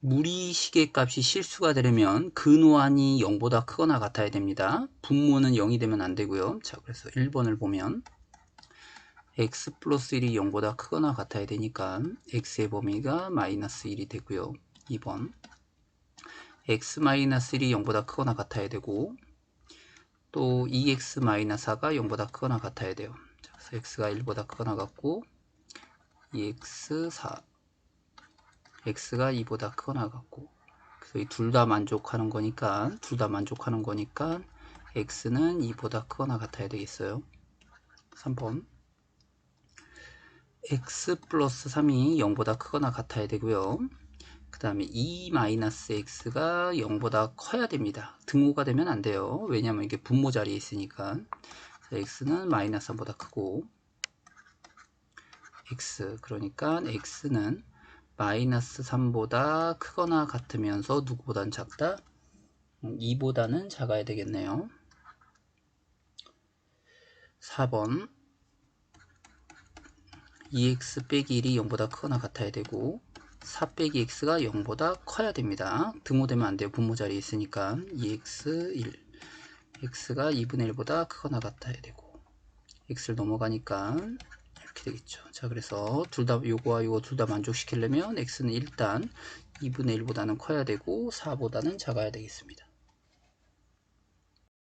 무리시계 값이 실수가 되려면 근호환이 0보다 크거나 같아야 됩니다. 분모는 0이 되면 안 되고요. 자, 그래서 1번을 보면 x 플러스 1이 0보다 크거나 같아야 되니까 x의 범위가 마이너스 1이 되고요. 2번 x 마이너스 1이 0보다 크거나 같아야 되고 또 2x 마이너스 4가 0보다 크거나 같아야 돼요. 자, 그래서 x가 1보다 크거나 같고 2x 4 x가 2보다 크거나 같고 그래서 이 둘 다 만족하는 거니까 둘 다 만족하는 거니까 x는 2보다 크거나 같아야 되겠어요. 3번. X 플러스 3이 0보다 크거나 같아야 되고요. 그 다음에 2 마이너스 x가 0보다 커야 됩니다. 등호가 되면 안 돼요. 왜냐하면 이게 분모 자리에 있으니까. x는 마이너스 3보다 크고 x 그러니까 x는 마이너스 3보다 크거나 같으면서 누구보단 작다? 2보다는 작아야 되겠네요. 4번 2x 빼기 1이 0보다 크거나 같아야 되고 4 빼기 x가 0보다 커야 됩니다. 등호되면 안 돼요. 분모 자리에 있으니까 2x 1 x가 2분의 1보다 크거나 같아야 되고 x를 넘어가니까 이렇게 되겠죠. 자, 그래서 둘 다 요거와 요거 둘 다 만족시키려면 x는 일단 2분의 1보다는 커야 되고 4보다는 작아야 되겠습니다.